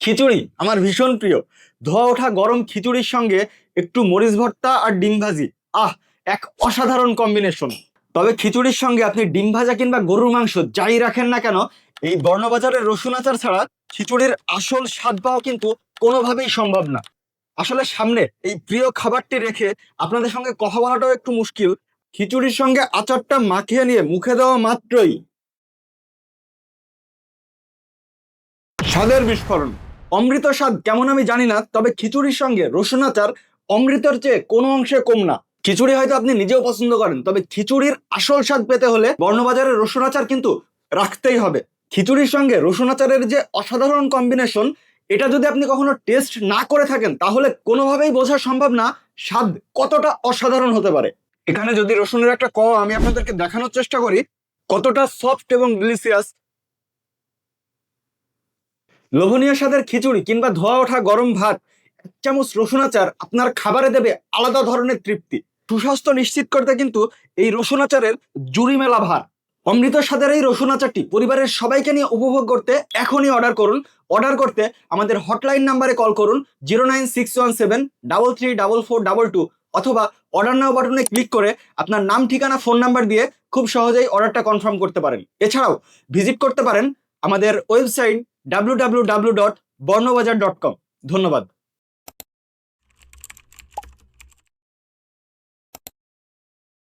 খিচুড়ি আমার ভীষণ প্রিয়। ধোয়া ওঠা গরম খিচুড়ির সঙ্গে একটু মরিচ ভর্তা আর ডিম ভাজি। আহ, এক অসাধারণ কম্বিনেশন তবে খিচুড়ির সঙ্গে আপনি ডিম ভাজা কিংবা গরুর মাংস যাই রাখেন না কেন, এই বর্ণবাজারের রসুন আচার ছাড়া খিচুড়ির আসল স্বাদ পাওয়া কিন্তু কোনোভাবেই সম্ভব না। আসলে সামনে এই প্রিয় খাবারটি রেখে আপনাদের সঙ্গে কথা বলাটাও একটু মুশকিল। খিচুড়ির সঙ্গে আচারটা মাখিয়ে নিয়ে মুখে দেওয়া মাত্রই। স্বাদের বিস্ফোরণ। অমৃত স্বাদ কেমন আমি জানি না, তবে খিচুড়ির সঙ্গে রসুন আচার অমৃতর চেয়ে কোনো অংশে কম না। খিচুড়ি হয়তো আপনি নিজেও পছন্দ করেন, তবে খিচুড়ির আসল স্বাদ পেতে হলে বর্ণবাজারের রসুন আচার কিন্তু রাখতেই হবে। খিচুড়ির সঙ্গে রসুন আচারের যে অসাধারণ কম্বিনেশন এটা যদি আপনি কখনো টেস্ট না করে থাকেন, তাহলে কোনোভাবেই বোঝা সম্ভব না স্বাদ কতটা অসাধারণ হতে পারে। এখানে যদি রসুনের একটা ক আমি আপনাদেরকে দেখানোর চেষ্টা করি, কতটা সফট এবং ডিলিশিয়াস লোভনীয় স্বাদের খিচুড়ি কিংবা ধোয়া ওঠা গরম ভাত, এক চামচ রসুন আচার আপনার খাবারে দেবে আলাদা ধরনের তৃপ্তি। সুস্বাস্থ্য নিশ্চিত করতে কিন্তু এই রসুন আচারের জুড়ি মেলা ভার। অমৃত স্বাদের এই রসুন আচারটি পরিবারের সবাইকে নিয়ে উপভোগ করতে এখনই অর্ডার করুন। অর্ডার করতে আমাদের হটলাইন নাম্বারে কল করুন zero nine six one seven double three double four double two অথবা অর্ডার নাও বাটনে ক্লিক করে আপনার নাম, ঠিকানা ফোন নাম্বার দিয়ে খুব সহজেই অর্ডারটা কনফার্ম করতে পারেন। এছাড়াও ভিজিট করতে পারেন আমাদের website W W W dot Bornobazar dot com ধন্যবাদ।